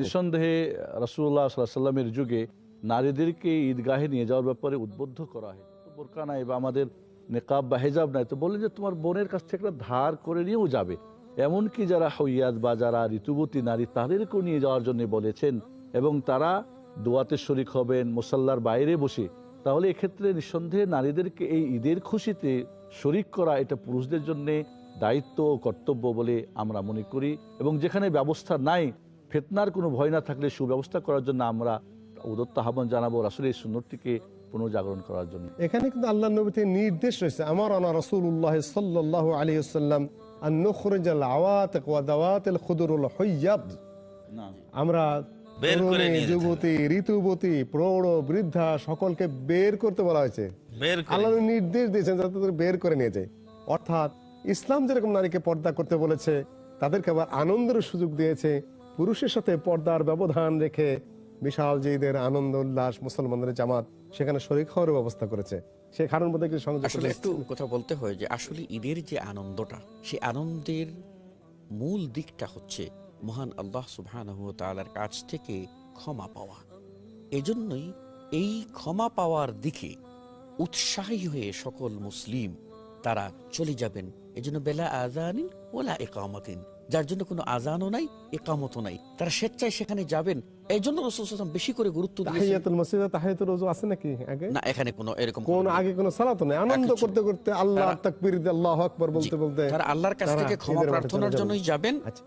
নিঃসন্দেহে রাসুল্লাহ সাল্লামের যুগে নারীদেরকে ঈদগাহে নিয়ে যাওয়ার ব্যাপারে উদ্বুদ্ধ করা হয়। বোরকা নাই বা আমাদের নেকাব বা হেজাব নাই, তো বললেন যে তোমার বোনের কাছ থেকে ধার করে নিয়েও যাবে। এমনকি যারা হইয়াদ বা যারা ঋতুবতী নারী, তাদেরকেও নিয়ে যাওয়ার জন্য বলেছেন এবং তারা দোয়াতে শরিক হবেন, মোসাল্লার বাইরে বসে, তাহলে এক্ষেত্রে নিঃসন্দেহে নারীদেরকে এই ঈদের খুশিতে শরিক করা এটা পুরুষদের জন্যে দায়িত্ব ও কর্তব্য বলে আমরা মনে করি। এবং যেখানে ব্যবস্থা নাই ফেতনার কোনো ভয় না থাকলে সুব্যবস্থা করার জন্য আমরা উদত্ত আহ্বান জানাব আসলে এই সুন্নতটিকে পুনর্জাগরণ করার জন্য। এখানে কিন্তু আল্লাহ নবী থেকে নির্দেশ রয়েছে আমার আনা রসুল্লাহ সাল্লাহ আলী সাল্লাম আন্নখরজাল আওয়াত ওয়া দাওয়াতিল খুদরুল হইয়াদ আমরা বের করে তরুণী, নিয়ে যেতে। যুবতী ঋতুবতী প্রৌঢ় বৃদ্ধা সকলকে বের করতে বলা হয়েছে। আল্লাহ নির্দেশ দিয়েছেন যাতে তাদের বের করে নিয়ে যায়। অর্থাৎ ইসলাম যেরকম নারীকে পর্দা করতে বলেছে তাদেরকে আবার আনন্দের সুযোগ দিয়েছে পুরুষের সাথে পর্দার ব্যবধান রেখে বিশাল যে ঈদের আনন্দ উল্লাস মুসলমানদের জামাত সেখানে শরীর খাওয়ার ব্যবস্থা করেছে। সে কারণ মধ্যে কিছু সংযোগ আসলে একটু কথা বলতে হয় যে আসলে ঈদের যে আনন্দটা সেই আনন্দের মূল দিকটা হচ্ছে মহান আল্লাহ সুবহানাহু তাআলার কাছ থেকে ক্ষমা পাওয়া। এজন্যই এই ক্ষমা পাওয়ার দিকে উৎসাহী হয়ে সকল মুসলিম তারা চলে যাবেন। এজন্য বেলা আজানিন ওলা একামতিন যার জন্য কোনো আজানও নাই একামতও নাই। তারা স্বেচ্ছায় সেখানে যাবেন। এই জন্য রসুল সাল্লাল্লাহু আলাইহি ওয়াসাল্লাম বেশি করে গুরুত্ব দিয়েছেন। তাহিয়াতুল মসজিদ তাহিয়াতুল রোজু আছে নাকি আগে? না এখানে কোনো এরকম কোন আগে কোনো সালাত নাই। আনন্দ করতে করতে আল্লাহ তাকবীর আল্লাহ আকবার বলতে বলতে তারা আল্লাহর কাছ থেকে ক্ষমা প্রার্থনার যাবেন। জন্যই যাবেন। আচ্ছা।